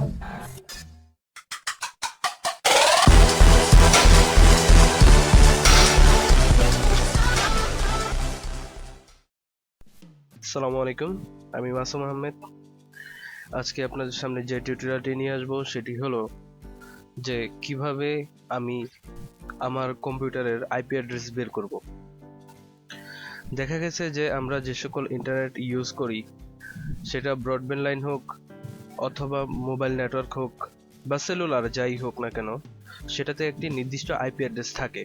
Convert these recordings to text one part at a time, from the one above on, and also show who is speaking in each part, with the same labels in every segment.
Speaker 1: আসসালামু আলাইকুম, আমি মাসুম আহমেদ। আজকে আপনাদের সামনে যে টিউটোরিয়ালটি নিয়ে আসব, সেটি হলো যে কীভাবে আমি আমার কম্পিউটারের আইপি অ্যাড্রেস বের করব। দেখা গেছে যে আমরা যে সকল ইন্টারনেট ইউজ করি, সেটা ব্রডব্যান্ড লাইন হোক অথবা মোবাইল নেটওয়ার্ক হোক বা সেলুলার যাই হোক না কেন, সেটাতে একটি নির্দিষ্ট আইপি অ্যাড্রেস থাকে।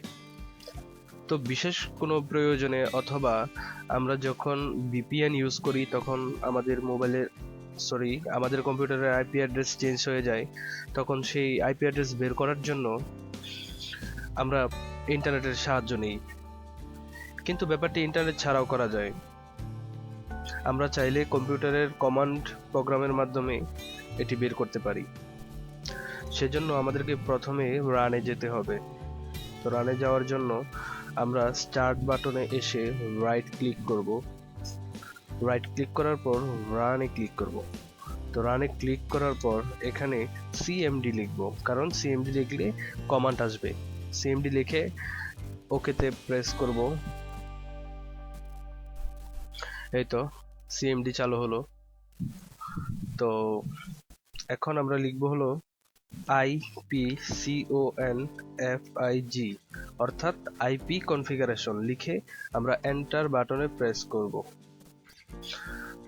Speaker 1: তো বিশেষ কোনো প্রয়োজনে অথবা আমরা যখন ভিপিএন ইউজ করি, তখন আমাদের মোবাইলের সরি আমাদের কম্পিউটারের আইপি অ্যাড্রেস চেঞ্জ হয়ে যায়। তখন সেই আইপি অ্যাড্রেস বের করার জন্য আমরা ইন্টারনেটের সাহায্য নিই। কিন্তু ব্যাপারটি ইন্টারনেট ছাড়াও করা যায়। আমরা চাইলে কম্পিউটারের কমান্ড প্রোগ্রামের মাধ্যমে এটি বের করতে পারি। সেজন্য আমাদেরকে প্রথমে রানে যেতে হবে। তো রানে যাওয়ার জন্য আমরা স্টার্ট বাটনে এসে রাইট ক্লিক করব। রাইট ক্লিক করার পর রানে ক্লিক করব। তো রানে ক্লিক করার পর এখানে সিএমডি লিখব। কারণ সিএমডি লিখলে কমান্ড আসবে। সিএমডি লিখে ওকেতে প্রেস করব। এই তো সিএমডি চালু হলো। তো এখন আমরা লিখব হলো I P C O N F I G অর্থাৎ আইপি কনফিগারেশন লিখে আমরা এন্টার বাটনে প্রেস করব।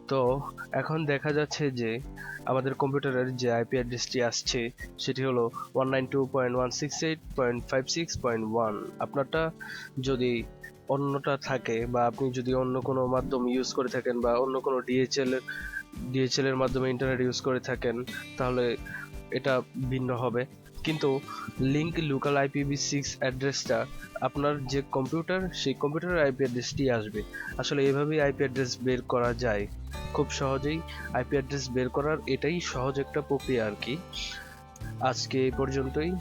Speaker 1: তো এখন দেখা যাচ্ছে যে আমাদের কম্পিউটারের যে আইপি অ্যাড্রেসটি আসছে, সেটি হলো one nine two point one six eight point five six point one আপনারটা যদি অন্যটা থাকে বা আপনি যদি অন্য কোনো মাধ্যম ইউজ করে থাকেন বা অন্য কোনো ডিএচএল ডিএচএল এর মাধ্যমে ইন্টারনেট ইউজ করে থাকেন, তাহলে এটা ভিন্ন হবে। কিন্তু লিঙ্ক লোকাল আইপিভি সিক্স অ্যাড্রেসটা আপনার যে কম্পিউটার সেই কম্পিউটারের আইপি অ্যাড্রেসটি আসবে। আসলে এভাবেই আইপি অ্যাড্রেস বের করা যায়। খুব সহজেই আইপি অ্যাড্রেস বের করার এটাই সহজ একটা প্রক্রিয়া আর কি। আজকে এই পর্যন্তই।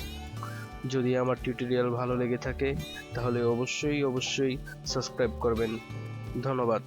Speaker 1: যদি আমার টিউটোরিয়াল ভালো লেগে থাকে, তাহলে অবশ্যই অবশ্যই সাবস্ক্রাইব করবেন। ধন্যবাদ।